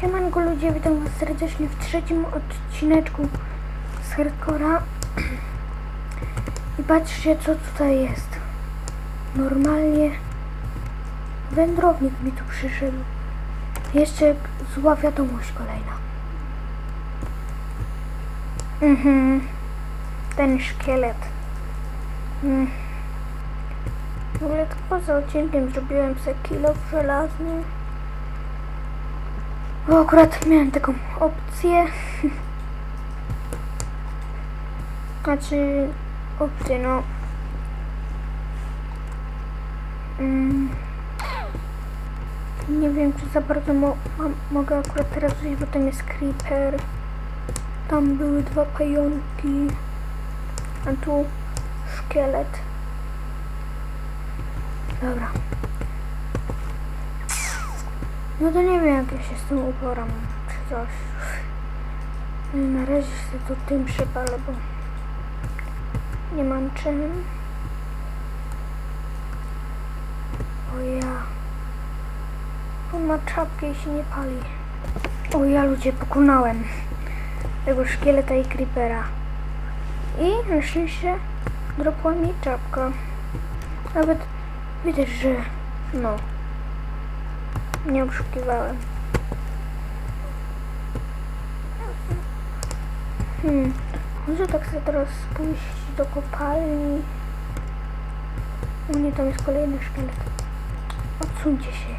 Siemanko ludzie, witam was serdecznie w trzecim odcineczku z Hardcora. I patrzcie co tutaj jest. Normalnie wędrownik mi tu przyszedł. Jeszcze zła wiadomość kolejna. Mhm. Ten szkielet. Mm. W ogóle to poza odcinkiem zrobiłem sobie kilo żelazny. Bo akurat miałem taką opcję. Znaczy opcję, no. Mm. Nie wiem, czy za bardzo mo mam, mogę akurat teraz wyjść, bo tam jest creeper. Tam były dwa pająki. A tu szkielet. Dobra. No to nie wiem, jak ja się z tym uporam, czy coś. Na razie się tu tym przypalę, bo nie mam czym. O ja. On ma czapkę i się nie pali. O ja ludzie, pokonałem tego szkieleta i creepera. I na szczęście dropła mi czapka. Nawet widać, że no nie oszukiwałem. Hmm. Może tak sobie teraz pójść do kopalni. O nie, tam jest kolejny szkielet. Odsuńcie się.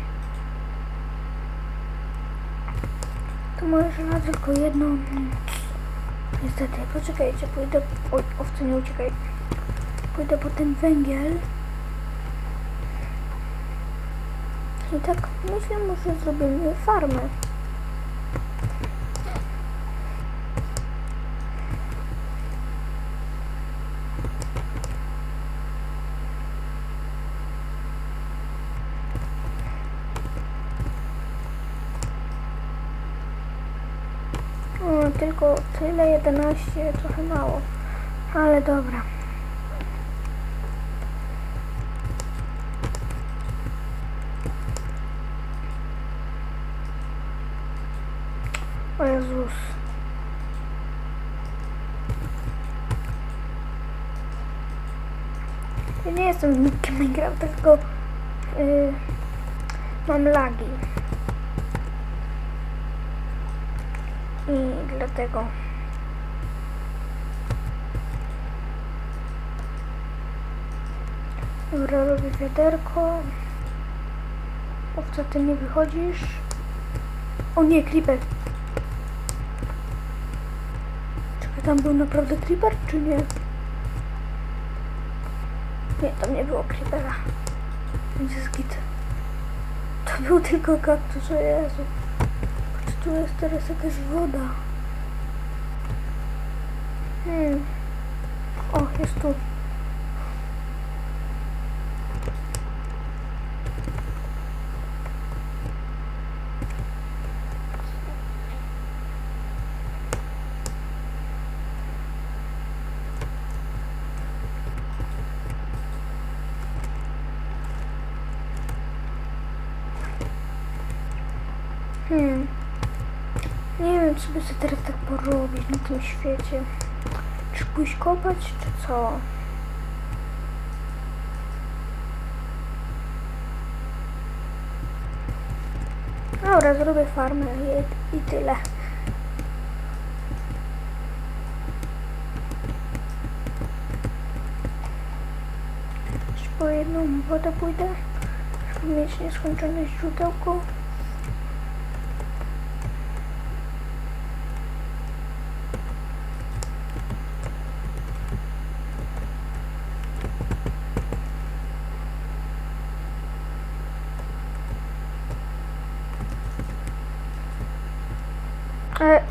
To może na tylko jedną. Niestety, poczekajcie, pójdę. Oj, owce nie uciekaj. Pójdę po ten węgiel. I tak myślę, może zrobimy farmę. Tylko tyle 11, trochę mało. Ale dobra. O Jezus. Ja nie jestem wnikiem Minecraft, tylko yy, mam lagi. I dlatego. Dobra, robię wiaderko. Owca, ty nie wychodzisz. O nie, creeper. Czekaj, tam był naprawdę creeper, czy nie? Nie, tam nie było creepera. Więc jest git. To był tylko kaktus, o Jezu. Patrz, tu jest teraz jakaś woda. Hmm. O, jest tu. Hmm. By sobie teraz tak porobić na tym świecie. Czy pójść kopać, czy co? Dobra, zrobię farmę i, i tyle. Czy po jedną wodę pójdę? Żeby mieć nieskończone źródełko. E,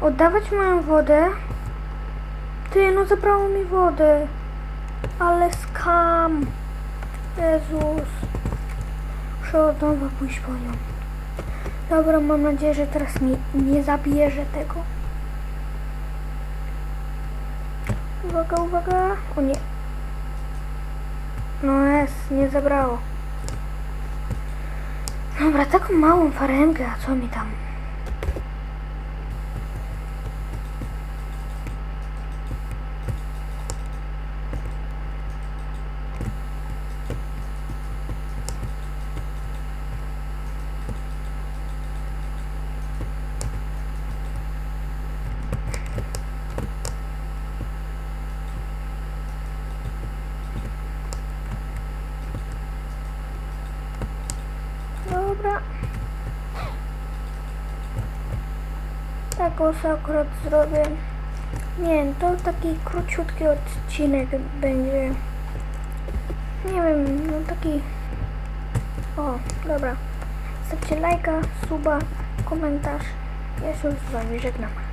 oddawać moją wodę? Ty, no zabrało mi wodę. Ale skam. Jezus. Muszę od nowa pójść po nią. Dobra, mam nadzieję, że teraz mi nie zabierze tego. Uwaga, uwaga. O nie. No jest, nie zabrało. Dobra, taką małą farenkę, a co mi tam? Dobra. Tak osa akurat zrobię. Nie wiem, to taki króciutki odcinek będzie. Nie wiem, no taki... O, dobra. Stawcie lajka, suba, komentarz. Ja się już z wami żegnam.